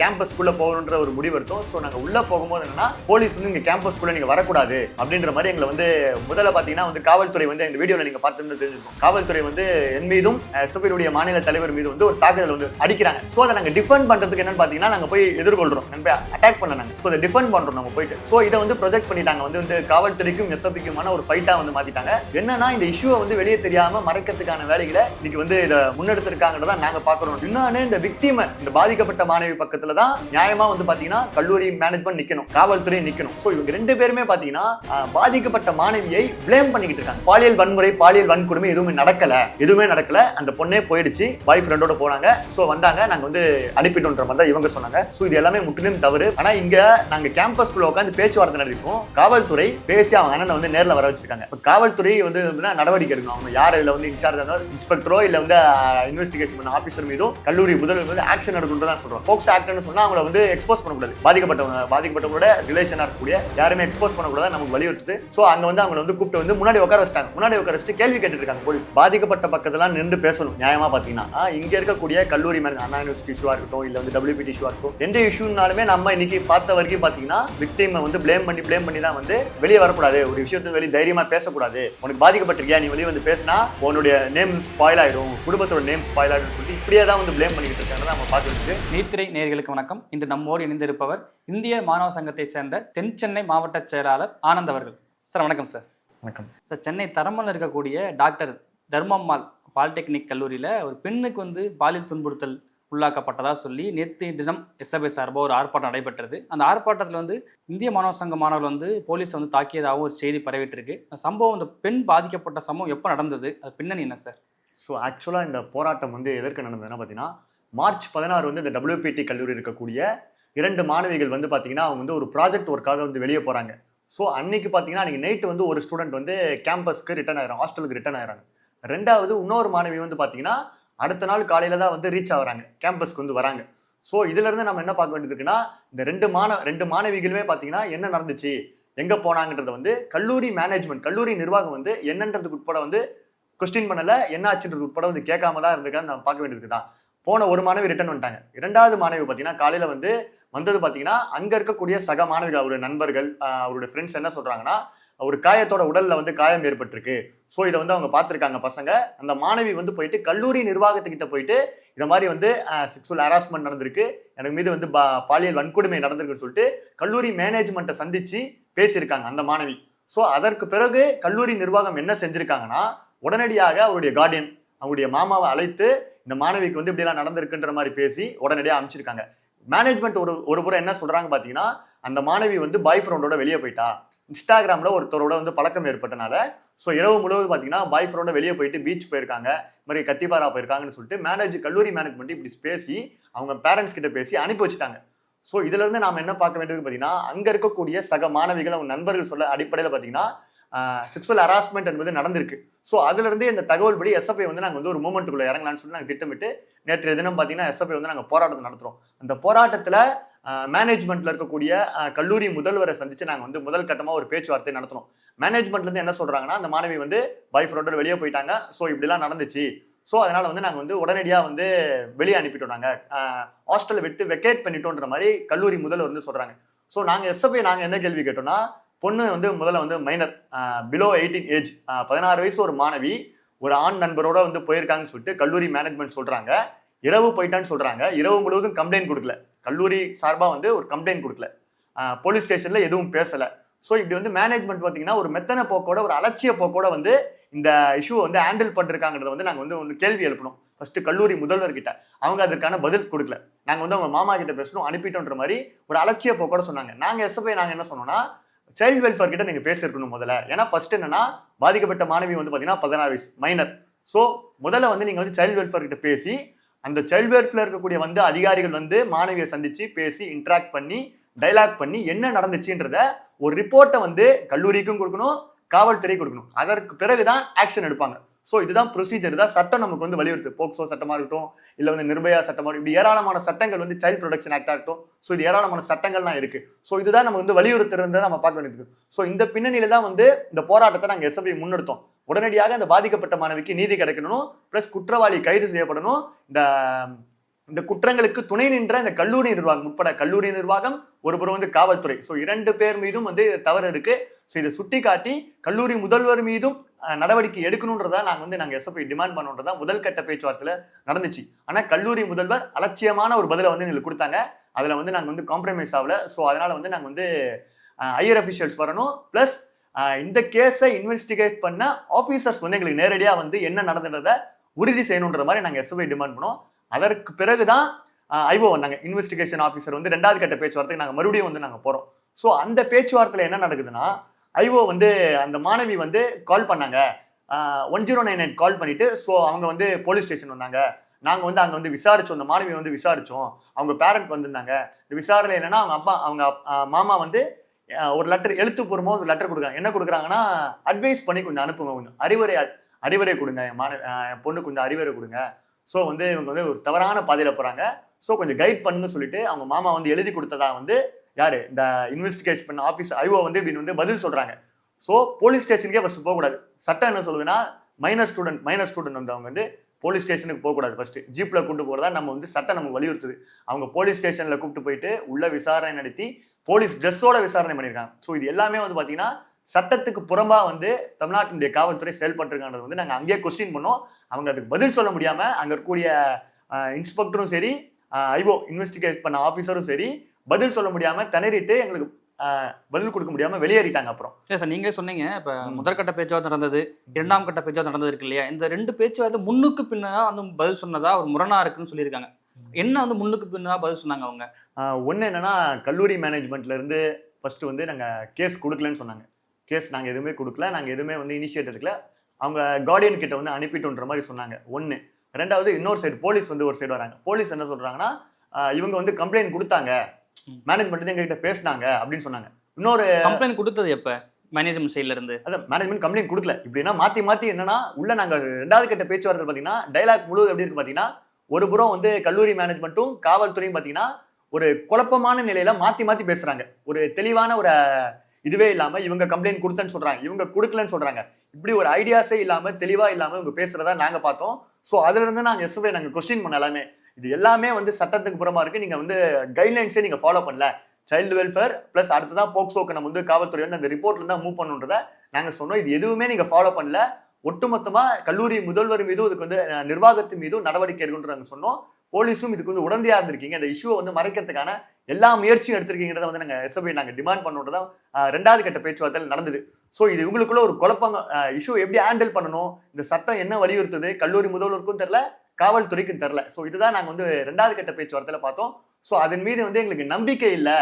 கேம்பஸ்க்குள்ளே போகணுன்ற ஒரு முடிவு எடுத்தோம். ஸோ நாங்கள் உள்ளே போகும்போது என்னன்னா போலீஸ் வந்து இங்கே கேம்பஸ்க்குள்ளே நீங்கள் வரக்கூடாது அப்படின்ற மாதிரி எங்களை வந்து முதல்ல பார்த்தீங்கன்னா வந்து காவல்துறை வந்து இந்த வீடியோவில் நீங்கள் பார்த்துருந்து தெரிஞ்சிருக்கும். காவல்துறை வந்து என் மீதும் எஸ்எஃபியுடைய மாநில தலைவர் மீது வந்து ஒரு தாக்குதல் வந்து அடிக்கிறாங்க. ஸோ அதை நாங்கள் டிஃபெண்ட் பண்ணுறதுக்கு என்னன்னு பார்த்தீங்கன்னா நாங்கள் போய் எதிர்கொள்கிறோம் நாங்க அட்டாக் பண்ண நாங்கள் ஸோ அதை டிஃபெண்ட் பண்ணுறோம் நம்ம போயிட்டு. ஸோ இதை வந்து ப்ரொஜெக்ட் பண்ணிட்டாங்க. வந்து வந்து காவல்துறைக்கும் எஸ்எஃபிக்குமான ஒரு ஃபைட்டாக வந்து மாற்றிட்டாங்க என்னன்னா இந்த இஷ்யூவை வந்து வெளியே தெரியாமல் மறைக்கிறதுக்கான வேலைகளை இன்னைக்கு வந்து இதை முன்னெடுத்திருக்காங்கன்றதான் நாங்கள் பார்க்குறோம். இன்னொன்று இந்த விக்டிமை இந்த பாதிக்கப்பட்ட மாணவி பக்கத்தில் தான் நியாயமா வந்து பாத்தீங்கன்னா கல்லூரி மேனேஜ்மெண்ட் நிக்கணும் காவல்துறை நிக்கணும். ஸோ இவங்க ரெண்டு பேருமே பாத்தீங்கன்னா பாதிக்கப்பட்ட மாணவியை ப்ளேம் பண்ணிக்கிட்டு இருக்காங்க. பாலியல் வன்முறை பாலியல் வன்கொடுமை எதுவுமே நடக்கல. எதுவுமே நடக்கல. அந்த பொண்ணே போயிடுச்சு. பாய் ஃப்ரெண்டோட போனாங்க. ஸோ வந்தாங்க. நாங்க வந்து அனுப்பிட்டோன்ற மாதிரி தான் இவங்க சொன்னாங்க. ஸோ இது எல்லாமே முற்றிலும் தவறு. ஆனா இங்க நாங்க கேம்பஸ்குள்ள உட்காந்து பேச்சுவார்த்தை நடத்திருக்கோம். காவல்துறை பேசி அவங்க அண்ணனை வந்து நேர்ல வர வச்சிருக்காங்க. காவல்துறை வந்து நடவடிக்கை எடுக்கணும். அவங்க யார் இதுல வந்து இன்சார்ஜ் இன்ஸ்பெக்டரோ இல்ல வந்து இன்வெஸ்டிகேஷன் பண்ண ஆஃபீஸர் மீதும் கல்லூரி முதல்வர் வந்து ஆக்ஷன் எடுக்கணும் தான் சொல்றோம். போக்ஸ் ஆக்ட்னு சொன்னா அவங்கள வந்து எக்ஸ்போஸ் பண்ணக்கூடாது பாதிக்கப்பட்டவங்க பாதிக்கப்பட்டவங்களோட ரிலேஷனாக இருக்கக்கூடிய யாருமே எக்ஸ்போஸ் பண்ணக்கூடாது நமக்கு வலியுறுத்துது ஸோ அங்க வந்து அவங்களை வந்து கூப்பிட்டு வந்து முன்னாடி உட்கார வச்சிட்டாங்க. முன்னாடி உட்கார வச்சுட்டு கேள்வி கேட்டுட்டு இருக்காங்க போலீஸ் பாதிக்கப்பட்ட பக்கத்தெல்லாம் நின்று பேசணும். நியாயமாக பாத்தீங்கன்னா இங்கே இங்க இருக்கக்கூடிய கல்லூரி மேல அண்ணா யூனிவர்சிட்டி இஷ்யூவா இருக்கட்டும் இல்லை வந்து டபிள்யூபிடி இஷ்யூவா இருக்கும் எந்த இஷ்யூனாலுமே நம்ம இன்னைக்கு பார்த்த வரைக்கும் பார்த்தீங்கன்னா விக்டிம் வந்து ப்ளேம் பண்ணி ப்ளேம் பண்ணி தான் வந்து வெளியே வரக்கூடாது. ஒரு விஷயத்தை வெளியே தைரியமாக பேசக்கூடாது. உனக்கு பாதிக்கப்பட்டிருக்கியா? நீ வெளியே வந்து பேசினா உன்னுடைய நேம் ஸ்பாயில் ஆயிடும் குடும்பத்தோட நேம் ஸ்பாயில் ஆயிடும் சொல்லி இப்படியே தான் வந்து ப்ளேம் பண்ணிக்கிட்டு இருக்காங்க நம்ம பார்த்துட்டு நீத்திரை நேயர்களுக்கு வணக்கம். இன்று நம்மோடு இணைந்திருப்பவர் இந்திய மாணவ சங்கத்தை சேர்ந்த தென் சென்னை மாவட்ட செயலாளர் ஆனந்த் அவர்கள். சார் வணக்கம் சார். வணக்கம். சார் சென்னை தரமல்ல இருக்கக்கூடிய டாக்டர் தர்மம்மாள் பாலிடெக்னிக் கல்லூரியில் ஒரு பெண்ணுக்கு வந்து பாலியல் துன்புறுத்தல் உள்ளாக்கப்பட்டதா சொல்லி நேற்று தினம் எஸ்எஃப்ஐ சார்பாக ஒரு ஆர்ப்பாட்டம் நடைபெற்றது. அந்த ஆர்ப்பாட்டத்தில் வந்து இந்திய மாணவ சங்க மாணவர்கள் வந்து போலீஸ் வந்து தாக்கியதாகவும் ஒரு செய்தி பரவிட்டிருக்கு. அந்த சம்பவம் அந்த பெண் பாதிக்கப்பட்ட சம்பவம் எப்போ நடந்தது? அது பின்னணி என்ன சார்? ஸோ ஆக்சுவலாக இந்த போராட்டம் வந்து எதற்கு நடந்ததுன்னா பார்த்தீங்கன்னா மார்ச் பதினாறு வந்து இந்த டபிள்யூபிடி கல்லூரி இருக்கக்கூடிய இரண்டு மாணவிகள் வந்து பார்த்தீங்கன்னா அவங்க வந்து ஒரு ப்ராஜெக்ட் ஒர்க்காக வந்து வெளியே போகிறாங்க ஸோ அன்னைக்கு பார்த்தீங்கன்னா அன்றைக்கி நைட்டு வந்து ஒரு ஸ்டூடெண்ட் வந்து கேம்பஸ்க்கு ரிட்டர்ன் ஆகிறாங்க ஹாஸ்டலுக்கு ரிட்டர்ன் ஆகிறாங்க ரெண்டாவது இன்னொரு மாணவி வந்து பார்த்தீங்கன்னா அடுத்த நாள் காலையில் தான் வந்து ரீச் ஆகுறாங்க கேம்பஸ்க்கு வந்து வராங்க. ஸோ இதுலேருந்து நம்ம என்ன பார்க்க வேண்டியது இருக்குன்னா இந்த ரெண்டு மாண ரெண்டு மாணவிகளுமே பார்த்தீங்கன்னா என்ன நடந்துச்சு எங்கே போனாங்கன்றத வந்து கல்லூரி மேனேஜ்மெண்ட் கல்லூரி நிர்வாகம் வந்து என்னன்றதுக்கு உட்பட வந்து கொஸ்டின் பண்ணலை என்ன ஆச்சுன்றது உட்பட வந்து கேட்காம தான் இருந்திருக்கான்னு நம்ம பார்க்க வேண்டியது தான் போன ஒரு மாணவி ரிட்டர்ன் வந்துட்டாங்க. இரண்டாவது மாணவி பார்த்தீங்கன்னா காலையில் வந்து வந்தது பார்த்தீங்கன்னா அங்கே இருக்கக்கூடிய சக மாணவிகள் அவருடைய நண்பர்கள் அவருடைய ஃப்ரெண்ட்ஸ் என்ன சொல்கிறாங்கன்னா ஒரு காயத்தோட உடலில் வந்து காயம் ஏற்பட்டிருக்கு. ஸோ இதை வந்து அவங்க பார்த்துருக்காங்க பசங்க. அந்த மாணவி வந்து போயிட்டு கல்லூரி நிர்வாகத்துக்கிட்ட போயிட்டு இந்த மாதிரி வந்து செக்ஸுவல் ஹராஸ்மெண்ட் நடந்திருக்கு. எனக்கு மீது வந்து பா- பாலியல் வன்கொடுமை நடந்திருக்குன்னு சொல்லிட்டு கல்லூரி மேனேஜ்மெண்ட்டை சந்தித்து பேசியிருக்காங்க அந்த மாணவி. ஸோ அதற்கு பிறகு கல்லூரி நிர்வாகம் என்ன செஞ்சுருக்காங்கன்னா உடனடியாக அவருடைய கார்டியன் அவருடைய மாமாவை அழைத்து இந்த மாணவிக்கு வந்து இப்படிலாம் நடந்திருக்குன்ற மாதிரி பேசி உடனடியாக அனுப்பிச்சிருக்காங்க. மேனேஜ்மெண்ட் ஒரு ஒரு புறம் என்ன சொல்றாங்க பார்த்தீங்கன்னா அந்த மாணவி வந்து பாய் ஃப்ரெண்டோட வெளியே போயிட்டா. இன்ஸ்டாகிராமில் ஒருத்தரோட வந்து பழக்கம் ஏற்பட்டனால ஸோ இரவு முழுவதும் பார்த்தீங்கன்னா பாய் ஃப்ரெண்டோட வெளியே போயிட்டு பீச் போயிருக்காங்க மாதிரி கத்திபாரா போயிருக்காங்கன்னு சொல்லிட்டு மேனேஜ் கல்லூரி மேனேஜ்மெண்ட் இப்படி பேசி அவங்க பேரண்ட்ஸ் கிட்ட பேசி அனுப்பி வச்சுட்டாங்க. ஸோ இதுல இருந்து நாம என்ன பார்க்க வேண்டியது பார்த்தீங்கன்னா அங்க இருக்கக்கூடிய சக மாணவிகள் அவங்க நண்பர்கள் சொல்ல அடிப்படையில் பார்த்தீங்கன்னா செக்ஸுவல் ஹராஸ்மெண்ட் என்பது நடந்திருக்கு. ஸோ அதுலேருந்து இந்த தகவல் படி எஸ்எஃப்ஐ வந்து நாங்கள் வந்து ஒரு மூமெண்ட்டுக்குள்ளே இறங்கலாம்னு சொல்லி நாங்கள் திட்டமிட்டு நேற்று தினம் பார்த்தீங்கன்னா எஸ்எஃப்ஐ வந்து நாங்கள் போராட்டத்தை நடத்துகிறோம் அந்த போராட்டத்தில் மேனேஜ்மெண்ட்டில் இருக்கக்கூடிய கல்லூரி முதல்வரை சந்தித்து நாங்கள் வந்து முதல் கட்டமாக ஒரு பேச்சுவார்த்தை நடத்தினோம் மேனேஜ்மெண்ட்லேருந்து என்ன சொல்கிறாங்கன்னா அந்த மாணவி வந்து பாய் ஃப்ரெண்டோட வெளியே போயிட்டாங்க. ஸோ இப்படிலாம் நடந்துச்சு. ஸோ அதனால் வந்து நாங்கள் வந்து உடனடியாக வந்து வெளியே அனுப்பிட்டோம் நாங்கள் ஹாஸ்டலை விட்டு வெக்கேட் பண்ணிட்டோன்ற மாதிரி கல்லூரி முதல்வர் வந்து சொல்கிறாங்க ஸோ நாங்கள் எஸ்எஃப்ஐ நாங்கள் என்ன கேள்வி கேட்டோம்னா பொண்ணு வந்து முதல்ல வந்து மைனர் பிலோ எயிட்டீன் ஏஜ் பதினாறு வயசு ஒரு மாணவி ஒரு ஆண் நண்பரோட வந்து போயிருக்காங்கன்னு சொல்லிட்டு கல்லூரி மேனேஜ்மெண்ட் சொல்றாங்க. இரவு போயிட்டான்னு சொல்றாங்க. இரவு முழுவதும் கம்ப்ளைண்ட் கொடுக்கல. கல்லூரி சார்பாக வந்து ஒரு கம்ப்ளைண்ட் கொடுக்கல. போலீஸ் ஸ்டேஷன்ல எதுவும் பேசல. ஸோ இப்படி வந்து மேனேஜ்மெண்ட் பார்த்தீங்கன்னா ஒரு மெத்தன போக்கோட ஒரு அலட்சிய போக்கோட வந்து இந்த இஷ்யூவை வந்து ஹேண்டில் பண்ணிருக்காங்கிறத வந்து நாங்கள் வந்து ஒன்று கேள்வி எழுப்பணும் ஃபஸ்ட்டு கல்லூரி முதல்வர்கிட்ட அவங்க அதற்கான பதில் கொடுக்கல. நாங்கள் வந்து அவங்க மாமா கிட்ட பேசணும் அனுப்பிட்டோன்ற மாதிரி ஒரு அலட்சிய போக்கோட சொன்னாங்க. நாங்கள் எஸ்எஃப்ஐ நாங்கள் என்ன சொன்னோம்னா சைல்டு வெல்ஃபேர் கிட்ட நீங்கள் பேசியிருக்கணும் முதல்ல. ஏன்னா ஃபர்ஸ்ட் என்னன்னா பாதிக்கப்பட்ட மாணவி வந்து பார்த்தீங்கன்னா பதினாறு வயசு மைனர் ஸோ முதல்ல வந்து நீங்கள் வந்து சைல்டு வெல்ஃபேர் கிட்ட பேசி அந்த சைல்டு வெல்ஃபேர் இருக்கக்கூடிய வந்து அதிகாரிகள் வந்து மாணவியை சந்தித்து பேசி இன்ட்ராக்ட் பண்ணி டைலாக் பண்ணி என்ன நடந்துச்சுன்றத ஒரு ரிப்போர்ட்டை வந்து கல்லூரிக்கும் கொடுக்கணும் காவல்துறை கொடுக்கணும். அதற்கு பிறகுதான் ஆக்ஷன் எடுப்பாங்க. ஸோ இதுதான் ப்ரொசீஜர் தான் சட்டம் நமக்கு வந்து வலியுறுத்து போக்சோ சட்டமாக இருக்கட்டும் இல்லை வந்து நிர்பயா சட்டமாக இப்படி ஏராளமான சட்டங்கள் வந்து சைல்ட் ப்ரொடக்ஷன் ஆக்டாக இருக்கட்டும். ஸோ இது ஏராளமான சட்டங்கள்லாம் இருக்கு. ஸோ இதுதான் நம்ம வந்து வலியுறுத்துறதை நம்ம பார்க்க வேண்டியது ஸோ இந்த பின்னணியில தான் வந்து இந்த போராட்டத்தை நாங்கள் எஸ்எஃப்ஐ முன்னெடுத்தோம். உடனடியாக அந்த பாதிக்கப்பட்ட மாணவிக்கு நீதி கிடைக்கணும் ப்ளஸ் குற்றவாளி கைது செய்யப்படணும். இந்த இந்த குற்றங்களுக்கு துணை நின்ற இந்த கல்லூரி நிர்வாகம் உட்பட கல்லூரி நிர்வாகம் ஒருபுறம் வந்து காவல்துறை. ஸோ இரண்டு பேர் மீதும் வந்து தவறு இருக்கு. ஸோ இதை சுட்டி காட்டி கல்லூரி முதல்வர் மீதும் நடவடிக்கை எடுக்கணுன்றதா நாங்கள் வந்து நாங்கள் எஸ்எஃப்ஐ டிமாண்ட் பண்ணுன்றதா முதல் கட்ட பேச்சுவார்த்தையில் நடந்துச்சு. ஆனால் கல்லூரி முதல்வர் அலட்சியமான ஒரு பதிலை வந்து எங்களுக்கு கொடுத்தாங்க. அதில் வந்து நாங்கள் வந்து காம்ப்ரமைஸ் ஆகல. ஸோ அதனால் வந்து நாங்கள் வந்து ஐயர் அஃபிஷியல்ஸ் வரணும். ப்ளஸ் இந்த கேஸை இன்வெஸ்டிகேட் பண்ண ஆஃபீஸர்ஸ் வந்து எங்களுக்கு நேரடியாக வந்து என்ன நடந்ததை உறுதி செய்யணுன்ற மாதிரி நாங்கள் எஸ்எஃப்ஐ டிமாண்ட் பண்ணோம். அதற்கு பிறகு தான் ஐஓ வந்தாங்க. இன்வெஸ்டிகேஷன் ஆஃபீஸர் வந்து ரெண்டாவது கட்ட பேச்சுவார்த்தைக்கு நாங்கள் மறுபடியும் வந்து நாங்கள் போகிறோம் ஸோ அந்த பேச்சுவார்த்தையில் என்ன நடக்குதுன்னா ஐஓ வந்து அந்த மாணவி வந்து கால் பண்ணாங்க. One zero nine nine call பண்ணிவிட்டு ஸோ அவங்க வந்து போலீஸ் ஸ்டேஷன் வந்தாங்க. நாங்கள் வந்து அங்கே வந்து விசாரித்தோம் அந்த மாணவி வந்து விசாரித்தோம் அவங்க பேரண்ட் வந்திருந்தாங்க. இந்த விசாரணை என்னென்னா அவங்க அப்பா அவங்க மாமா வந்து ஒரு லெட்டர் எழுத்துப்பூர்வமாக ஒரு லெட்டர் கொடுக்குறாங்க. என்ன கொடுக்குறாங்கன்னா அட்வைஸ் பண்ணி கொஞ்சம் அனுப்புங்க. கொஞ்சம் அறிவுரை அறிவுரை கொடுங்க. என் மாணவி என் பொண்ணு கொஞ்சம் அறிவுரை கொடுங்க. ஸோ வந்து இவங்க வந்து ஒரு தவறான பாதையில் போகிறாங்க ஸோ கொஞ்சம் கைட் பண்ணுங்க சொல்லிட்டு அவங்க மாமா வந்து எழுதி கொடுத்ததா வந்து யார்? இந்த இன்வெஸ்டிகேஷன் பண்ண ஆஃபீஸ் ஐஓ வந்து இப்படின்னு வந்து பதில் சொல்கிறாங்க ஸோ போலீஸ் ஸ்டேஷனுக்கே ஃபஸ்ட்டு போகக்கூடாது. சட்டம் என்ன சொல்லுதுன்னா மைனர் ஸ்டூடெண்ட் மைனர் ஸ்டூடெண்ட் வந்து அவங்க வந்து போலீஸ் ஸ்டேஷனுக்கு போகக்கூடாது ஃபஸ்ட்டு ஜீப்பில் கொண்டு போகிறதா நம்ம வந்து சட்டம் நமக்கு வலியுறுத்துது. அவங்க போலீஸ் ஸ்டேஷனில் கூப்பிட்டு போயிட்டு உள்ள விசாரணை நடத்தி போலீஸ் ட்ரெஸ்ஸோட விசாரணை பண்ணியிருக்காங்க. ஸோ இது எல்லாமே வந்து பார்த்தீங்கன்னா சட்டத்துக்கு புறம்பாக வந்து தமிழ்நாட்டினுடைய காவல்துறை செயல்பட்டுருக்கான்றது வந்து நாங்கள் அங்கேயே கொஸ்டின் பண்ணோம். அவங்க அதுக்கு பதில் சொல்ல முடியாமல் அங்கே இருக்கக்கூடிய இன்ஸ்பெக்டரும் சரி ஐஓ இன்வெஸ்டிகேட் பண்ண ஆஃபீஸரும் சரி பதில் சொல்ல முடியாம திணறிட்டு எங்களுக்கு பதில் கொடுக்க முடியாம வெளியேறிட்டாங்க அப்புறம். இல்லை சார் நீங்களே சொன்னீங்க இப்போ. முதற்கட்ட பேச்சுவார்த்தை நடந்தது இரண்டாம் கட்ட பேச்சுவார்த்தை நடந்தது இருக்கு இல்லையா? இந்த ரெண்டு பேச்சுவார்த்தை முன்னுக்கு பின்னா வந்து பதில் சொன்னதா ஒரு முரணா இருக்குன்னு சொல்லியிருக்காங்க. என்ன வந்து முன்னுக்கு பின்னா பதில் சொன்னாங்க அவங்க? ஒன்று என்னன்னா கல்லூரி மேனேஜ்மெண்ட்ல இருந்து ஃபர்ஸ்ட் வந்து நாங்கள் கேஸ் கொடுக்கலன்னு சொன்னாங்க. கேஸ் நாங்கள் எதுவுமே கொடுக்கல நாங்கள் எதுவுமே வந்து இனிஷியேட் எடுக்கல. அவங்க கார்டியன் கிட்ட வந்து அனுப்பிட்டோன்ற மாதிரி சொன்னாங்க ஒன்று ரெண்டாவது இன்னொரு சைடு போலீஸ் வந்து ஒரு சைடு வராங்க. போலீஸ் என்ன சொல்றாங்கன்னா ஆஹ், இவங்க வந்து கம்ப்ளைண்ட் கொடுத்தாங்க. மேனேஜ்மெண்ட் எங்ககிட்ட பேசினாங்க அப்படின்னு சொன்னாங்க. இன்னொரு கம்ப்ளைண்ட் கொடுத்தது எப்ப? மேனேஜ்மெண்ட் சைட்ல இருந்து. அதான் மேனேஜ்மெண்ட் கம்ப்ளைண்ட் கொடுக்கல. இப்படின்னா மாத்தி மாத்தி என்னன்னா உள்ள நாங்க ரெண்டாவது கட்ட பேச்சுவார்த்தை பாத்தீங்கன்னா டைலாக் முழு எப்படி இருக்கு பாத்தீங்கன்னா ஒரு புறம் வந்து கல்லூரி மேனேஜ்மெண்ட்டும் காவல்துறையும் பாத்தீங்கன்னா ஒரு குழப்பமான நிலையில மாத்தி மாத்தி பேசுறாங்க. ஒரு தெளிவான ஒரு இதுவே இல்லாம இவங்க கம்ப்ளைண்ட் கொடுத்தேன்னு சொல்றாங்க. இவங்க கொடுக்கலன்னு சொல்றாங்க. இப்படி ஒரு ஐடியாஸே இல்லாம தெளிவா இல்லாம இவங்க பேசுறதா நாங்க பார்த்தோம். ஸோ அதுலேருந்து இருந்து எஸ்எஃப்ஐ நாங்கள் கொஸ்டின் பண்ண எல்லாமே. இது எல்லாமே வந்து சட்டத்துக்கு புறமா இருக்கு. நீங்கள் வந்து கைட்லைன்ஸே நீங்கள் ஃபாலோ பண்ணல. சைல்டு வெல்ஃபேர் ப்ளஸ் அடுத்ததான் போக்சோக்கு நம்ம வந்து காவல்துறை வந்து அந்த ரிப்போர்ட்ல தான் மூவ் பண்ணுன்றதை நாங்கள் சொன்னோம். இது எதுவுமே நீங்கள் ஃபாலோ பண்ணல. ஒட்டுமொத்தமாக கல்லூரி முதல்வர் மீதும் இதுக்கு வந்து நிர்வாகத்து நிர்வாகத்தின் மீதும் நடவடிக்கை எடுக்கணும்னு நாங்கள் சொன்னோம். போலீஸும் இதுக்கு வந்து உடந்தையாக இருந்திருக்கீங்க. இந்த இஷ்யூவை வந்து மறைக்கிறதுக்கான எல்லா முயற்சியும் எடுத்திருக்கீங்கிறத வந்து நாங்கள் எஸ்எஃப்ஐ நாங்கள் டிமாண்ட் பண்ணுறதா ரெண்டாவது கட்ட பேச்சுவார்த்தையில் நடந்தது. ஸோ இது இவங்களுக்குள்ள ஒரு குழப்பங்க. இஷ்யூ எப்படி ஹேண்டில் பண்ணணும்? இந்த சட்டம் என்ன வலியுறுத்துது? கல்லூரி முதல்வருக்கும் தெரில காவல்துறைக்கும் தெரில ஸோ இதுதான் நாங்கள் வந்து ரெண்டாவது கட்ட பேச்சுவார்த்தையில் பார்த்தோம். ஸோ அதன் மீது வந்து எங்களுக்கு நம்பிக்கை இல்லை.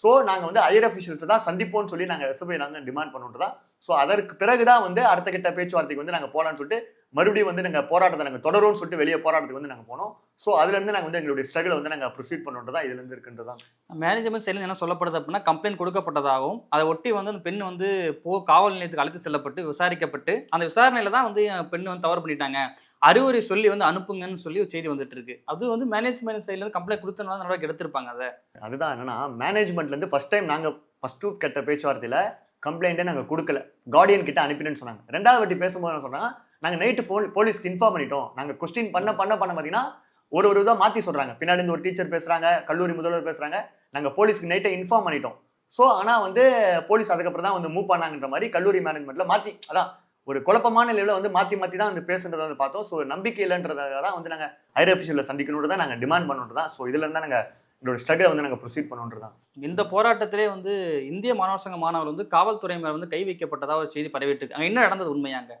ஸோ நாங்கள் வந்து ஐயர் அஃபிஷியல்ஸை தான் சந்திப்போம்னு சொல்லி நாங்கள் எஸ்எஃப்ஐ நாங்கள் டிமாண்ட் பண்ணுறது தான். ஸோ அதற்கு பிறகு தான் வந்து அடுத்த கட்ட பேச்சுவார்த்தைக்கு வந்து நாங்கள் போகலான்னு சொல்லிட்டு மறுபடியும் வந்து நாங்கள் போராட்டத்தை நாங்கள் தொடரும்னு சொல்லிட்டு வெளியே போராட்டத்துக்கு வந்து நாங்கள் போனோம். ஸோ அதுலேருந்து நாங்கள் வந்து எங்களுடைய ஸ்ட்ரகிளை வந்து நாங்கள் ப்ரொசீட் பண்ணுறது தான் இதுலேருந்து இருக்கின்றதான் மேனேஜ்மெண்ட் சைட்ல என்ன சொல்லப்படுது அப்படின்னா கம்ப்ளைண்ட் கொடுக்கப்பட்டதாகவும் அதை ஒட்டி வந்து அந்த பெண் வந்து போ காவல் நிலையத்துக்கு அழைத்து செல்லப்பட்டு விசாரிக்கப்பட்டு அந்த விசாரணையில தான் வந்து பெண் வந்து தவறு பண்ணிட்டாங்க. அறிவுரை சொல்லி வந்து அனுப்புங்கன்னு சொல்லி ஒரு செய்தி வந்துட்டு இருக்கு அது வந்து மேனேஜ்மெண்ட் சைட்ல இருந்து கம்ப்ளைண்ட் கொடுத்தனால நடவடிக்கை எடுத்திருப்பாங்க அதை. அதுதான் என்னன்னா மேனேஜ்மெண்ட்லேருந்து ஃபர்ஸ்ட் டைம் நாங்கள் ஃபஸ்ட்டு கட்ட பேச்சுவார்த்தையில் கம்ப்ளைண்ட்டே நாங்கள் கொடுக்கல. கார்டியன் கிட்ட அனுப்பினேன்னு சொன்னாங்க. ரெண்டாவது வாட்டி பேசும்போது என்ன சொன்னாங்க நாங்கள் நைட்டு ஃபோன் போலீஸ்க்கு இன்ஃபார்ம் பண்ணிட்டோம். நாங்கள் கொஸ்டின் பண்ண பண்ண பண்ண பார்த்தீங்கன்னா ஒரு ஒரு இதாக மாற்றி சொல்கிறாங்க பின்னாடி இருந்து ஒரு டீச்சர் பேசுகிறாங்க கல்லூரி முதல்வர் பேசுகிறாங்க நாங்கள் போலீஸ்க்கு நைட்டை இன்ஃபார்ம் பண்ணிட்டோம். ஸோ ஆனால் வந்து போலீஸ் அதுக்கப்புறம் தான் வந்து மூவ் பண்ணாங்கன்ற மாதிரி கல்லூரி மேனேஜ்மெண்ட்டில் மாற்றி அதான் ஒரு குழப்பமான நிலையில் வந்து மாற்றி மாற்றி தான் வந்து பேசுன்றதை வந்து பார்த்தோம். ஸோ நம்பிக்கை இல்லைன்றதாக தான் வந்து நாங்கள் ஹையர் அஃபிஷியலில் சந்திக்கணுன்றது தான் நாங்கள் டிமாண்ட் பண்ணுறது தான். ஸோ இதில் இருந்தால் நாங்கள் எங்களோட ஸ்ட்ரகிளை வந்து நாங்கள் ப்ரொசீட் பண்ணுன்றது தான். இந்த போராட்டத்திலே வந்து இந்திய மாணவர் சங்க மாணவர் வந்து காவல்துறை மேல வந்து கை வைக்கப்பட்டதா ஒரு செய்தி பரவிட்டு அங்க என்ன நடந்தது உண்மையாங்க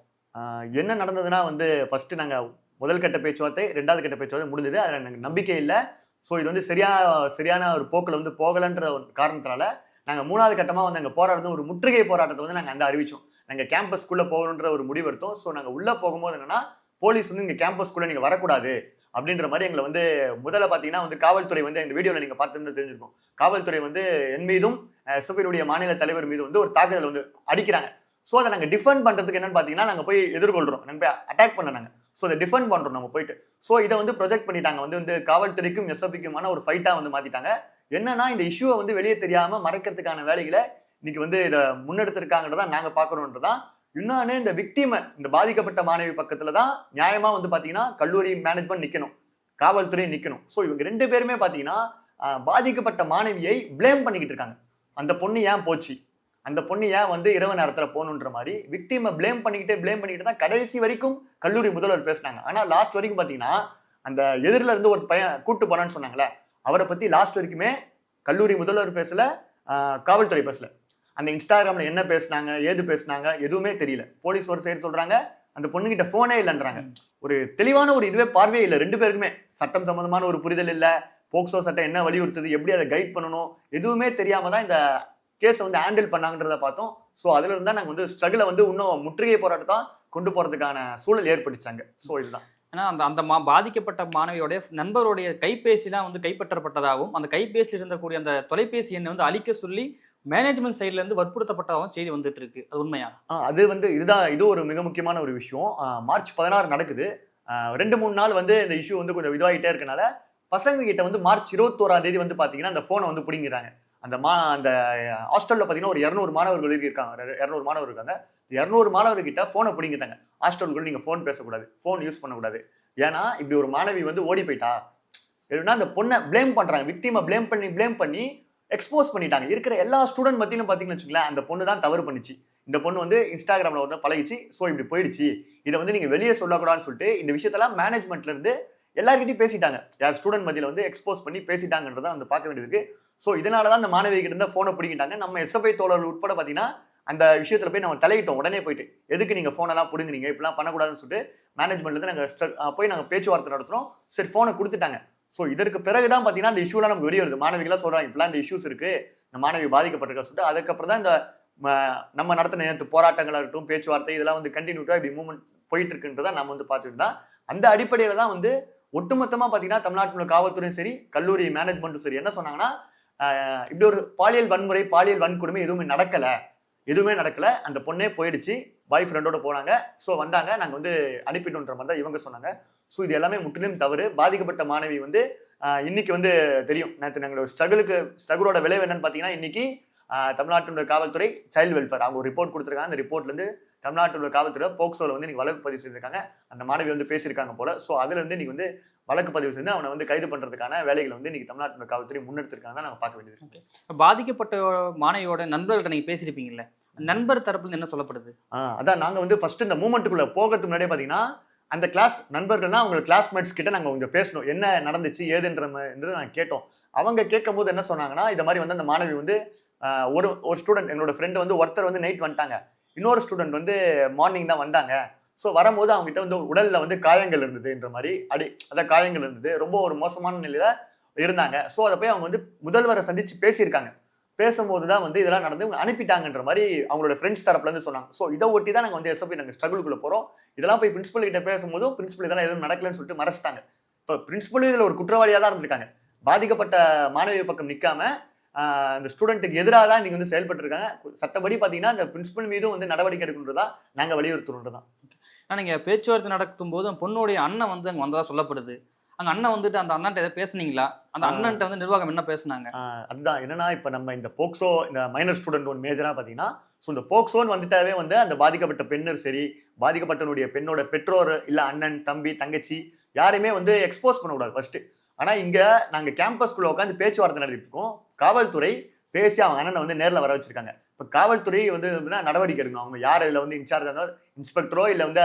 என்ன நடந்ததுன்னா வந்து ஃபர்ஸ்ட் நாங்கள் முதல் கட்ட பேச்சுவார்த்தை ரெண்டாவது கட்ட பேச்சுவார்த்தை முடிஞ்சது. அதில் எனக்கு நம்பிக்கை இல்லை. ஸோ இது வந்து சரியா சரியான ஒரு போக்கில் வந்து போகலைன்ற ஒரு காரணத்தினால நாங்கள் மூணாவது கட்டமாக வந்து எங்கள் போராட்டம் ஒரு முற்றுகை போராட்டத்தை வந்து நாங்கள் அந்த அறிவிச்சோம். நாங்கள் கேம்பஸ்க்குள்ளே போகணுன்ற ஒரு முடிவு எடுத்தோம் ஸோ நாங்கள் உள்ளே போகும்போது என்னன்னா போலீஸ் வந்து இங்கே கேம்பஸ்க்குள்ளே நீங்கள் வரக்கூடாது. அப்படின்ற மாதிரி எங்களை வந்து முதல்ல பார்த்தீங்கன்னா வந்து காவல்துறை வந்து எங்கள் வீடியோவில் நீங்கள் பார்த்துருந்து தெரிஞ்சிருக்கும். காவல்துறை வந்து என் மீதும் எஸ்எஃப்ஐனுடைய மாநில தலைவர் மீது வந்து ஒரு தாக்குதல் வந்து அடிக்கிறாங்க. ஸோ அதை நாங்கள் டிஃபெண்ட் பண்ணுறதுக்கு என்னென்னு பார்த்தீங்கன்னா நாங்கள் போய் எதிர்கொள்கிறோம் நாங்கள் போய் அட்டாக் பண்ண நாங்கள் ஸோ அதை டிஃபெண்ட் பண்ணுறோம் நம்ம போயிட்டு. ஸோ இதை வந்து ப்ரொஜெக்ட் பண்ணிட்டாங்க. வந்து வந்து காவல்துறைக்கும் எஸ்எஃபிக்குமான ஒரு ஃபைட்டாக வந்து மாற்றிட்டாங்க என்னன்னா இந்த இஷ்யூவை வந்து வெளியே தெரியாமல் மறைக்கிறதுக்கான வேலைகளை இன்னைக்கு வந்து இதை முன்னெடுத்திருக்காங்கன்றதான் நாங்கள் பார்க்குறோன்றதான் இன்னொன்று இந்த விக்டிமை இந்த பாதிக்கப்பட்ட மாணவி பக்கத்தில் தான் நியாயமாக வந்து பார்த்தீங்கன்னா கல்லூரி மேனேஜ்மெண்ட் நிற்கணும் காவல்துறை நிற்கணும் ஸோ இவங்க ரெண்டு பேருமே பார்த்தீங்கன்னா பாதிக்கப்பட்ட மாணவியை ப்ளேம் பண்ணிக்கிட்டு இருக்காங்க. அந்த பொண்ணு ஏன் போச்சு? அந்த பொண்ணு ஏன் வந்து இரவு நேரத்தில் போகணுன்ற மாதிரி விக்டிமை ப்ளேம் பண்ணிக்கிட்டே ப்ளேம் பண்ணிக்கிட்டு தான் கடைசி வரைக்கும் கல்லூரி முதல்வர் பேசினாங்க. ஆனால் லாஸ்ட் வரைக்கும் பார்த்தீங்கன்னா அந்த எதிரில் இருந்து ஒரு பையன் கூட்டு போனான்னு சொன்னாங்களே அவரை பற்றி லாஸ்ட் வரைக்குமே கல்லூரி முதல்வர் பேசல காவல்துறை பேசல. அந்த இன்ஸ்டாகிராமில் என்ன பேசுனாங்க ஏது பேசுனாங்க எதுவுமே தெரியல. போலீஸ் ஒரு சைடு சொல்கிறாங்க அந்த பொண்ணுகிட்ட ஃபோனே இல்லைன்றாங்க. ஒரு தெளிவான ஒரு இதுவே பார்வையே இல்லை. ரெண்டு பேருக்குமே சட்டம் சம்மந்தமான ஒரு புரிதல் இல்லை. போக்சோ சட்டம் என்ன வலியுறுத்துது எப்படி அதை கைட் பண்ணணும் எதுவுமே தெரியாமல் தான் இந்த கேஸை வந்து ஹேண்டில் பண்ணாங்கன்றத பார்த்தோம். ஸோ அதில் இருந்தால் நாங்கள் வந்து ஸ்ட்ரகிளை வந்து இன்னும் முற்றுகை போராட்டம் தான் கொண்டு போகிறதுக்கான சூழல் ஏற்பட்டுச்சாங்க ஸோ இதுதான். ஏன்னா அந்த அந்த மா பாதிக்கப்பட்ட மாணவியோடைய நண்பருடைய கைபேசிலாம் வந்து கைப்பற்றப்பட்டதாகவும் அந்த கைபேசியில் இருந்தக்கூடிய அந்த தொலைபேசி எண்ணை வந்து அழிக்க சொல்லி மேனேஜ்மெண்ட் சைட்லேருந்து வற்புறுத்தப்பட்டதாகவும் செய்தி வந்துட்டு இருக்கு அது உண்மையா? அது வந்து இதுதான் இது ஒரு மிக முக்கியமான ஒரு விஷயம். மார்ச் பதினாறு நடக்குது. ரெண்டு மூணு நாள் வந்து இந்த இஷ்யூ வந்து கொஞ்சம் இதுவாகிட்டே இருக்கனால பசங்க கிட்ட வந்து மார்ச் இருபத்தோராம் தேதி வந்து பார்த்தீங்கன்னா அந்த ஃபோனை வந்து பிடிங்கிறாங்க அந்த மா அந்த ஹாஸ்டலில் பார்த்தீங்கன்னா ஒரு இரநூறு மாணவர்கள் இருக்காங்க. இரநூறு மாணவர் இருக்காங்க. இரநூறு மாணவர்கிட்ட ஃபோனை பிடிங்கிட்டாங்க. ஹாஸ்டலுக்குள்ள நீங்கள் ஃபோன் பேசக்கூடாது. ஃபோன் யூஸ் பண்ணக்கூடாது. ஏன்னா இப்படி ஒரு மாணவி வந்து ஓடி போயிட்டா? எப்படின்னா அந்த பொண்ணை ப்ளேம் பண்ணுறாங்க விக்டிமை ப்ளேம் பண்ணி ப்ளேம் பண்ணி எக்ஸ்போஸ் பண்ணிட்டாங்க. இருக்கிற எல்லா ஸ்டூடெண்ட் மத்தியிலும் பார்த்தீங்கன்னு வச்சுங்களேன் அந்த பொண்ணு தான் தவறு பண்ணிச்சு. இந்த பொண்ணு வந்து இன்ஸ்டாகிராமில் வந்து பழகிச்சு. ஸோ இப்படி போயிடுச்சு. இதை வந்து நீங்கள் வெளியே சொல்லக்கூடாதுன்னு சொல்லிட்டு இந்த விஷயத்தெல்லாம் மேனேஜ்மெண்ட்லேருந்து எல்லாருக்கிட்டையும் பேசிட்டாங்க. யார் ஸ்டூடெண்ட் மத்தியில் வந்து எக்ஸ்போஸ் பண்ணி பேசிட்டாங்கன்றதை வந்து பார்க்க வேண்டியது ஸோ இதனால தான் அந்த மாணவிகிட்ட இருந்த ஃபோனை பிடிங்கிட்டாங்க. நம்ம எஸ்எஃப்ஐ தோழர்கள் உட்பட பார்த்தீங்கன்னா அந்த விஷயத்தில் போய் நம்ம தலையிட்டோம். உடனே போயிட்டு எதுக்கு நீங்கள் ஃபோனெல்லாம் பிடுங்குறீங்க? இப்படிலாம் பண்ணக்கூடாதுன்னு சொல்லிட்டு மேனேஜ்மெண்ட்லேருந்து நாங்கள் போய் நாங்கள் பேச்சுவார்த்தை நடத்துகிறோம் சரி ஃபோனை கொடுத்துட்டாங்க. ஸோ இதற்கு பிறகு தான் பார்த்தீங்கன்னா இந்த இஷ்யூலாம் நமக்கு வெளியே வருது. மாணவிகளாக சொல்கிறாங்க இப்படிலாம் இந்த இஷ்யூஸ் இருக்கு. இந்த மாணவி பாதிக்கப்பட்டிருக்கா சொல்லிட்டு அதுக்கப்புறம் தான் இந்த ம, நம்ம நடத்தின நேற்று போராட்டங்களாக இருக்கட்டும் பேச்சுவார்த்தை இதெல்லாம் வந்து கண்டினியூட்டாக இப்படி மூவ்மெண்ட் போயிட்டு இருக்குன்றதை நம்ம வந்து பார்த்துட்டு தான் அந்த அடிப்படையில் தான் வந்து ஒட்டுமொத்தமாக பார்த்தீங்கன்னா தமிழ்நாட்டில் உள்ள காவல்துறையும் சரி கல்லூரி மேனேஜ்மெண்ட்டும் சரி என்ன சொன்னாங்கன்னா இப்படி ஒரு பாலியல் வன்முறை பாலியல் வன்கொடுமை எதுவுமே நடக்கலை. எதுவுமே நடக்கல. அந்த பொண்ணே போயிடுச்சு. பாய் ஃப்ரெண்டோட போனாங்க. ஸோ வந்தாங்க. நாங்கள் வந்து அனுப்பிட்டோன்ற மாதிரி தான் இவங்க சொன்னாங்க. ஸோ இது எல்லாமே முற்றிலும் தவறு. பாதிக்கப்பட்ட மாணவி வந்து இன்னைக்கு வந்து தெரியும். நேற்று நாங்கள் ஸ்ட்ரகிளுக்கு ஸ்ட்ரகிளோட விளைவு என்னன்னு பார்த்தீங்கன்னா இன்னைக்கு தமிழ்நாட்டினுடைய காவல்துறை சைல்டு வெல்ஃபேர் அவங்க ஒரு ரிப்போர்ட் கொடுத்துருக்காங்க. அந்த ரிப்போர்ட்லேருந்து தமிழ்நாட்டில் காவல்துறை போக்சோவில் வந்து நீங்கள் வழக்கு பதிவு செய்திருக்காங்க. அந்த மாணவி வந்து பேசியிருக்காங்க போல. ஸோ அதுலேருந்து நீங்கள் வந்து வழக்கு பதிவு செய்து அவனை வந்து கைது பண்ணுறதுக்கான வேலைகளை வந்து இன்னைக்கு தமிழ்நாட்டில் காவல்துறை முன்னெடுத்திருக்காங்க தான் நாங்கள் பார்க்க வேண்டியது பாதிக்கப்பட்ட மாணவியோட நண்பர்கள்ட்ட நீங்கள் பேசியிருப்பீங்களே நண்பர் தரப்புல என்ன சொல்லப்படுது? அதான் நாங்க வந்து ஃபர்ஸ்ட் இந்த மூமெண்ட்டுக்குள்ள போகிறதுக்கு முன்னாடியே பார்த்தீங்கன்னா அந்த கிளாஸ் நண்பர்கள்னா அவங்க கிளாஸ்மேட்ஸ் கிட்ட நாங்க கொஞ்சம் பேசணும். என்ன நடந்துச்சு ஏதுன்ற மாதிரி நாங்கள் கேட்டோம். அவங்க கேட்கும் போது என்ன சொன்னாங்கன்னா இந்த மாதிரி வந்து அந்த மாணவி வந்து ஒரு ஒரு ஸ்டூடெண்ட் எங்களோட ஃப்ரெண்டு வந்து ஒருத்தர் வந்து நைட் வந்துட்டாங்க. இன்னொரு ஸ்டூடெண்ட் வந்து மார்னிங் தான் வந்தாங்க. ஸோ வரும்போது அவங்ககிட்ட வந்து உடலில் வந்து காயங்கள் இருந்ததுன்ற மாதிரி அடி அதான் காயங்கள் இருந்தது. ரொம்ப ஒரு மோசமான நிலையில இருந்தாங்க. ஸோ அதை போய் அவங்க வந்து முதல்வரை சந்திச்சு பேசியிருக்காங்க. பேசும்போது தான் வந்து இதெல்லாம் நடந்து அனுப்பிட்டாங்கன்ற மாதிரி அவங்களோட ஃப்ரெண்ட்ஸ் தரப்புலேருந்து சொன்னாங்க. ஸோ இதை ஒட்டி தான் நாங்கள் வந்து எஸ்எப்பி நாங்கள் ஸ்ட்ரகிள்குள்ள போகிறோம் இதெல்லாம் போய் பிரின்ஸ்பல் கிட்ட பேசும்போதும் பிரின்ஸ்பல் இதெல்லாம் எதுவும் நடக்கலன்னு சொல்லிட்டு மறைச்சிட்டாங்க. இப்போ பிரின்ஸ்பலும் இதில் ஒரு குற்றவாளியாக தான் இருந்திருக்காங்க. பாதிக்கப்பட்ட மாணவி பக்கம் நிற்காம அந்த ஸ்டூடெண்ட்டுக்கு எதிராக தான் நீங்கள் வந்து செயல்பட்டுருக்காங்க. சட்டப்படி பார்த்தீங்கன்னா இந்த பிரின்சிபல் மீதும் வந்து நடவடிக்கை எடுக்கணுன்றதா நாங்கள் வலியுறுத்துறோன்றதான் ஆனால் இங்கே பேச்சுவார்த்தை நடத்தும் போது பொண்ணுடைய அண்ணன் வந்து அங்கே வந்ததாக சொல்லப்படுது. அங்க அண்ணன் வந்துட்டு அந்த அண்ணன்ட்ட எதாவது பேசுனீங்களா? அந்த. அண்ணன்ட்ட வந்து நிர்வாகம் என்ன பேசுனாங்க? அதுதான். என்னன்னா இப்போ நம்ம இந்த போக்சோ இந்த மைனர் ஸ்டூடெண்ட் ஒன் மேஜராக பார்த்தீங்கன்னா ஸோ இந்த போக்சோன்னு வந்துட்டாவே வந்து அந்த பாதிக்கப்பட்ட பெண்ணும் சரி பாதிக்கப்பட்டனுடைய பெண்ணோட பெற்றோர் இல்லை அண்ணன் தம்பி தங்கச்சி யாரையுமே வந்து எக்ஸ்போஸ் பண்ணக்கூடாது ஃபர்ஸ்ட் ஆனால் இங்கே நாங்கள் கேம்பஸ்குள்ளே உட்காந்து பேச்சுவார்த்தை நடத்திட்டு இருக்கோம். காவல்துறை பேசி அவங்க அண்ணனை வந்து நேரில் வர வச்சிருக்காங்க. இப்போ காவல்துறை வந்து எப்படின்னா நடவடிக்கை எடுக்கணும். அவங்க யார் இதில் வந்து இன்சார்ஜ் இருந்தாலும் இன்ஸ்பெக்டரோ இல்லை வந்து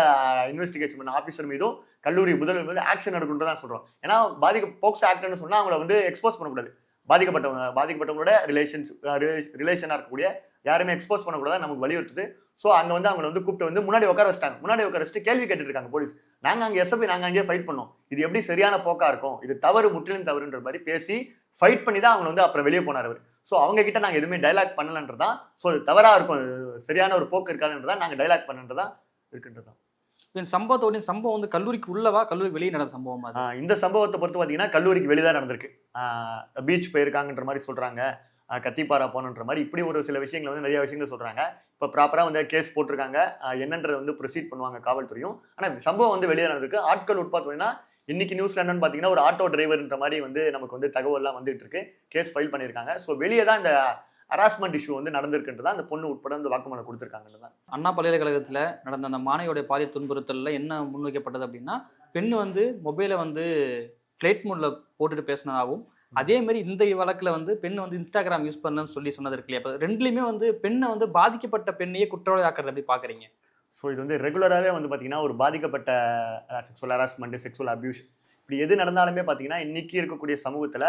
இன்வெஸ்டிகேஷன் பண்ண ஆஃபீஸர் மீதும் கல்லூரி முதல்வர் வந்து ஆக்ஷன் எடுக்கணும் தான் சொல்கிறோம் ஏன்னா பாதிக்க போக்ஸ் ஆக்டர்னு சொன்னால் அவங்கள வந்து எக்ஸ்போஸ் பண்ணக்கூடாது. பாதிக்கப்பட்டவங்க பாதிக்கப்பட்டவங்களோட ரிலேஷன்ஸ் ரிலேஷனாக இருக்கக்கூடிய யாருமே எக்ஸ்போஸ் பண்ணக்கூடாது நமக்கு வலியுறுத்துது ஸோ அங்கே வந்து அவங்களை வந்து கூப்பிட்டு வந்து முன்னாடி உட்கார வச்சிட்டாங்க. முன்னாடி உட்கார வச்சுட்டு கேள்வி கேட்டுட்டு இருக்காங்க போலீஸ் நாங்கள் அங்கே எஸ்எஃபி நாங்கள் அங்கேயே ஃபைட் பண்ணோம். இது எப்படி சரியான போக்கா இருக்கும்? இது தவறு முற்றிலும் தவறுன்ற மாதிரி பேசி ஃபைட் பண்ணி தான் அவங்க வந்து அப்புறம் வெளியே போனார் அவர். ஸோ அவங்க கிட்ட நாங்கள் எதுவுமே டைலாக் பண்ணலன்றதான் ஸோ இது தவறாக இருக்கும். சரியான ஒரு போக்கு இருக்காதுன்றதான் நாங்கள் டைலாக் பண்ணன்றதா இருக்குன்றதான் இந்த சம்பவத்தோட சம்பவம் வந்து கல்லூரிக்கு உள்ளவா கல்லூரிக்கு வெளியே நடந்த சம்பவம் இந்த சம்பவத்தை பொறுத்து பார்த்தீங்கன்னா கல்லூரிக்கு வெளியே நடந்திருக்கு. பீச் போயிருக்காங்கன்ற மாதிரி சொல்றாங்க. ஆஹ் கத்திப்பாரா போனன்ற மாதிரி இப்படி ஒரு சில விஷயங்களை வந்து நிறைய விஷயங்கள் சொல்கிறாங்க இப்போ ப்ராப்பராக வந்து கேஸ் போட்டிருக்காங்க. என்னன்றதை வந்து ப்ரொசீட் பண்ணுவாங்க காவல்துறையும். ஆனால் சம்பவம் வந்து வெளியே நடந்திருக்கு. ஆட்கள் உட்பார்த்தீங்கன்னா இன்னைக்கு நியூஸ்ல என்னன்னு பார்த்தீங்கன்னா ஒரு ஆட்டோ டிரைவர்ன்ற மாதிரி வந்து நமக்கு வந்து தகவல்லாம் வந்துட்டு இருக்கு கேஸ் ஃபைல் பண்ணியிருக்காங்க. ஸோ வெளியே தான் இந்த ஹராஸ்மெண்ட் இஷ்யூ வந்து நடந்திருக்குன்றதா அந்த பொண்ணு உட்பட அந்த வாக்குமூலம் கொடுத்துருக்காங்கன்னு அண்ணா பல்கலைக்கழகத்தில் நடந்த அந்த மாணவியோடைய பாலியல் துன்புறுத்தலில் என்ன முன்வைக்கப்பட்டது அப்படின்னா பெண் வந்து மொபைலை வந்து ஃப்ளைட் மோடில் போட்டுட்டு பேசினதாகவும் அதே மாதிரி இந்த வழக்கில் வந்து பெண் வந்து இன்ஸ்டாகிராம் யூஸ் பண்ணுன்னு சொல்லி சொன்னது இருக்கு இல்லையா? அப்போ ரெண்டுலேயுமே வந்து பெண்ணை வந்து பாதிக்கப்பட்ட பெண்ணையே குற்றவாளி ஆக்கிறது எப்படி பார்க்குறீங்க ஸோ இது வந்து ரெகுலராகவே வந்து பார்த்தீங்கன்னா ஒரு பாதிக்கப்பட்ட செக்ஸுவல் ஹராஸ்மெண்ட் செக்ஸுவல் அபியூஸ் இப்படி எது நடந்தாலுமே பார்த்தீங்கன்னா இன்றைக்கி இருக்கக்கூடிய சமூகத்தில்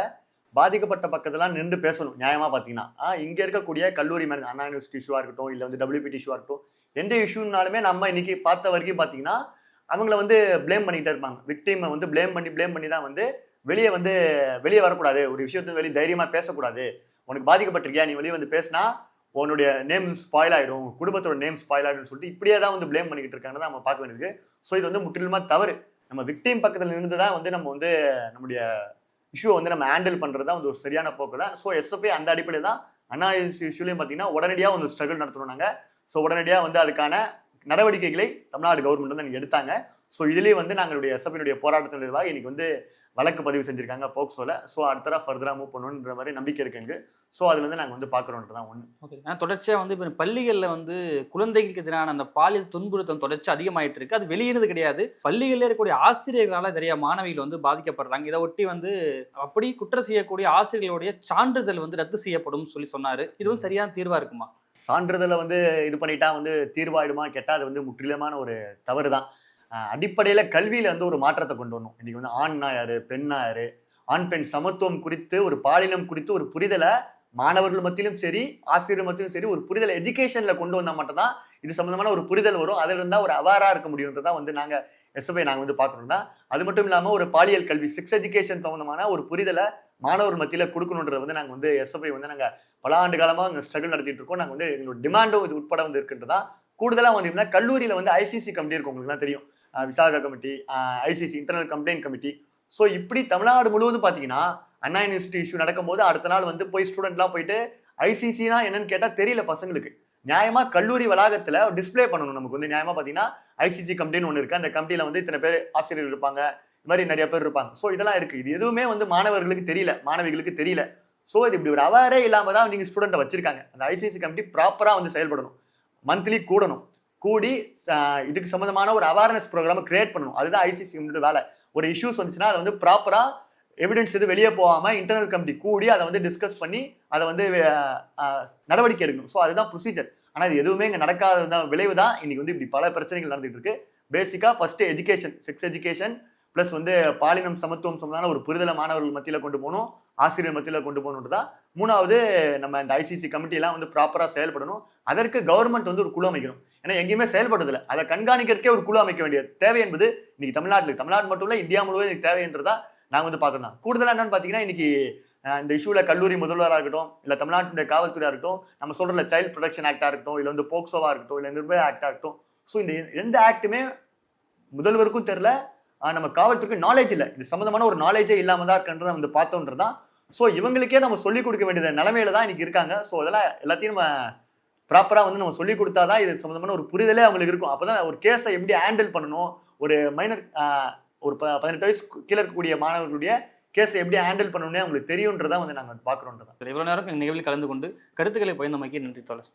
பாதிக்கப்பட்ட பக்கத்தெல்லாம் நின்று பேசணும் நியாயமாக பார்த்தீங்கன்னா இங்கே இருக்கக்கூடிய கல்லூரி மேலே அண்ணா யூனிவர்சிட்டி இஷ்யூவாக இருக்கட்டும் இல்லை வந்து டபிள்யூபிடி இஷ்யூவாக இருக்கட்டும் எந்த இஷ்யூனாலுமே நம்ம இன்றைக்கி பார்த்த வரைக்கும் பார்த்தீங்கன்னா அவங்கள வந்து ப்ளேம் பண்ணிகிட்டே இருப்பாங்க. விக்டீமை வந்து ப்ளேம் பண்ணி ப்ளேம் பண்ணி தான் வந்து வெளியே வந்து வெளியே வரக்கூடாது. ஒரு விஷயத்தை வெளியே தைரியமாக பேசக்கூடாது. உனக்கு பாதிக்கப்பட்டிருக்கியா? நீ வெளியே வந்து பேசினா உன்னுடைய நேம் ஸ்பாயில் ஆகிடும் குடும்பத்தோட நேம் ஸ்பாயில் ஆகிடும்னு சொல்லிட்டு இப்படியே தான் வந்து ப்ளேம் பண்ணிக்கிட்டு இருக்காங்க நம்ம பார்க்க வேண்டியது ஸோ இது வந்து முற்றிலுமாக தவறு. நம்ம விக்டிம் பக்கத்தில் இருந்து தான் வந்து நம்ம வந்து நம்முடைய இஷ்யூவை வந்து நம்ம ஹேண்டில் பண்ணுறது தான் வந்து ஒரு சரியான போக்கு தான் ஸோ எஸ்எஃப்ஐ அந்த அடிப்படையில் தான் அண்ணா இஷ்யூலையும் பார்த்தீங்கன்னா உடனடியாக வந்து ஸ்ட்ரகிள் நடத்தணும் நாங்கள் ஸோ உடனடியாக வந்து அதுக்கான நடவடிக்கைகளை தமிழ்நாடு கவர்மெண்ட் வந்து எடுத்தாங்க. ஸோ இதுலேயே வந்து நாங்களுடைய எஸ்எஃப்ஐனுடைய போராட்டத்தினுடைய இன்னைக்கு வந்து வழக்கு பதிவு செஞ்சிருக்காங்க போக்சோல. ஸோ அடுத்தடா ஃபர்தராக மூவ் பண்ணணுன்ற மாதிரி நம்பிக்கை இருக்குங்க ஸோ அதுலேருந்து நாங்கள் வந்து பார்க்குறோன்றதான் ஒன்று ஓகே ஆனால் தொடர்ச்சியாக வந்து இப்போ பள்ளிகளில் வந்து குழந்தைகளுக்கு எதிரான அந்த பாலியல் துன்புறுத்தம் தொடர்ச்சி அதிகமாயிட்டு இருக்கு. அது வெளியினது கிடையாது. பள்ளிகளில் இருக்கக்கூடிய ஆசிரியர்களால் நிறைய மாணவிகள் வந்து பாதிக்கப்படுறாங்க. இதை ஒட்டி வந்து அப்படி குற்றம் செய்யக்கூடிய ஆசிரியர்களுடைய சான்றிதழ் வந்து ரத்து செய்யப்படும் சொல்லி சொன்னார். இது வந்து சரியான தீர்வாக இருக்குமா? சான்றிதழை வந்து இது பண்ணிட்டா வந்து தீர்வாயிடுமா? கேட்டால் அது வந்து முற்றிலுமான ஒரு தவறு தான் அடிப்படையில் கல்வியில் வந்து ஒரு மாற்றத்தை கொண்டு வரணும். இன்னைக்கு வந்து ஆண்னா யாரு பெண்ணா யாரு? ஆண் பெண் சமத்துவம் குறித்து ஒரு பாலினம் குறித்து ஒரு புரிதலை மாணவர்கள் மத்தியிலும் சரி ஆசிரியர் மத்தியிலும் சரி ஒரு புரிதலை எஜுகேஷனில் கொண்டு வந்தால் மட்டும்தான் இது சம்மந்தமான ஒரு புரிதல் வரும். அதில் இருந்தால் ஒரு அவேராக இருக்க முடியுன்றதான் வந்து நாங்கள் எஸ்எஃப்ஐ நாங்கள் வந்து பார்க்குறோம் தான் அது மட்டும் இல்லாமல் ஒரு பாலியல் கல்வி செக்ஸ் எஜுகேஷன் சம்மந்தமான ஒரு புரிதலை மாணவர் மத்தியில் கொடுக்கணுன்றத வந்து நாங்கள் வந்து எஸ்எஃப்ஐ வந்து நாங்கள் பல ஆண்டு காலமாக அங்கே ஸ்ட்ரகிள் நடத்திட்டு இருக்கோம். நாங்கள் வந்து எங்களோட டிமாண்டும் இது உட்பட வந்து இருக்குன்றதான் கூடுதலாக வந்து கல்லூரியில் வந்து ஐசிசி கமிட்டி இருக்கும் உங்களுக்கு தான் தெரியும். Vishaka committee ICC internal complaint committee so இப்படி தமிழ்நாடு முழுவதும் பார்த்தீங்கன்னா அண்ணா யூனிவர்சிட்டி இஷ்யூ நடக்கும்போது அடுத்த நாள் வந்து போய் ஸ்டூடெண்ட்லாம் போயிட்டு ஐசிசினா என்னன்னு கேட்டால் தெரியல பசங்களுக்கு. நியாயமாக கல்லூரி வளாகத்தில் டிஸ்பிளே பண்ணணும் நமக்கு. வந்து நியாயமாக பார்த்தீங்கன்னா ஐசிசி கமிட்டின்னு ஒன்று இருக்குது அந்த கமிட்டியில் வந்து இத்தனை பேர் ஆசிரியர் இருப்பாங்க. இது மாதிரி நிறைய பேர் இருப்பாங்க. ஸோ இதெல்லாம் இருக்குது இது எதுவுமே வந்து மாணவர்களுக்கு தெரியல. மாணவிகளுக்கு தெரியல. ஸோ இது இப்படி ஒரு அவேரே இல்லாமல் தான் நீங்கள் ஸ்டூடெண்ட்டை வச்சிருக்காங்க. அந்த ஐசிசி கமிட்டி ப்ராப்பராக வந்து செயல்படணும். மந்த்லி கூடணும். கூடி இதுக்கு சம்மந்தமான ஒரு அவேர்னஸ் ப்ரோக்ராமை கிரியேட் பண்ணணும். அதுதான் ஐசிசி வேலை. ஒரு இஷ்யூஸ் வந்துச்சுன்னா அதை வந்து ப்ராப்பராக எவிடன்ஸ் எது வெளியே போகாமல் இன்டர்னல் கமிட்டி கூடி அதை வந்து டிஸ்கஸ் பண்ணி அதை வந்து நடவடிக்கை எடுக்கணும். ஸோ அதுதான் ப்ரொசீஜர் ஆனால் இது எதுவுமே இங்கே நடக்காத விளைவு தான் இன்னைக்கு வந்து இப்படி பல பிரச்சனைகள் நடந்துகிட்டு இருக்கு. பேசிக்காக first education sex education plus வந்து பாலினம் சமத்துவம் சம்பந்தமான ஒரு புரிதலை மாணவர்கள் மத்தியில் கொண்டு போகணும் ஆசிரியர் மத்தியில் கொண்டு போகணுன்றது தான். மூணாவது நம்ம இந்த ஐசிசி கமிட்டிலாம் வந்து ப்ராப்பராக செயல்படணும். அதற்கு கவர்மெண்ட் வந்து ஒரு குழு அமைக்கணும். ஏன்னா எங்கேயுமே செயல்படுறதில்ல அதை கண்காணிக்கிறதுக்கே ஒரு குழு அமைக்க வேண்டிய தேவை என்பது இன்னைக்கு தமிழ்நாட்டில் தமிழ்நாடு மட்டும் இல்லை இந்தியா முழுவதும் இன்னைக்கு தேவைன்றதா நாங்கள் வந்து பார்க்கணும் கூடுதலாக என்னன்னு பார்த்தீங்கன்னா இன்னைக்கு இந்த இஷ்யூவில் கல்லூரி முதல்வராக இருக்கட்டும் இல்லை தமிழ்நாட்டுடைய காவல்துறையாக இருக்கட்டும் நம்ம சொல்கிற சைல்ட் ப்ரொடெக்ஷன் ஆக்டாக இருக்கட்டும் இல்லை வந்து போக்சோவாக இருக்கட்டும் இல்லை நிர்பயா ஆக்டாக இருக்கட்டும். ஸோ இந்த எந்த ஆக்ட்டுமே முதல்வருக்கும் தெரில நம்ம காவல்துறைக்கு நாலேஜ் இல்லை. இது சம்மந்தமான ஒரு நாலேஜே இல்லாமல் தான் இருக்குன்றதை வந்து பார்த்தோன்றது தான் ஸோ இவங்களுக்கே நம்ம சொல்லிக் கொடுக்க வேண்டிய நிலமையில தான் இன்னைக்கு இருக்காங்க. ஸோ அதெல்லாம் எல்லாத்தையும் நம்ம ப்ராப்பராக வந்து நம்ம சொல்லிக் கொடுத்தா தான் இது சம்மந்தமான ஒரு புரிதலே அவங்களுக்கு இருக்கும். அப்போ தான் ஒரு கேஸை எப்படி ஹேண்டில் பண்ணணும்? ஒரு மைனர் ஒரு ப பதினெட்டு வயசு கீழே இருக்கக்கூடிய மாணவர்களுடைய கேஸை எப்படி ஹேண்டில் பண்ணணும்னே அவங்களுக்கு தெரியுன்றதான் வந்து நாங்கள் பார்க்குறோன்றதான் இவ்வளோ நேரம் நிகழ்வில் கலந்து கொண்டு கருத்துக்களை பயந்தமைக்கு நன்றி தோழர்.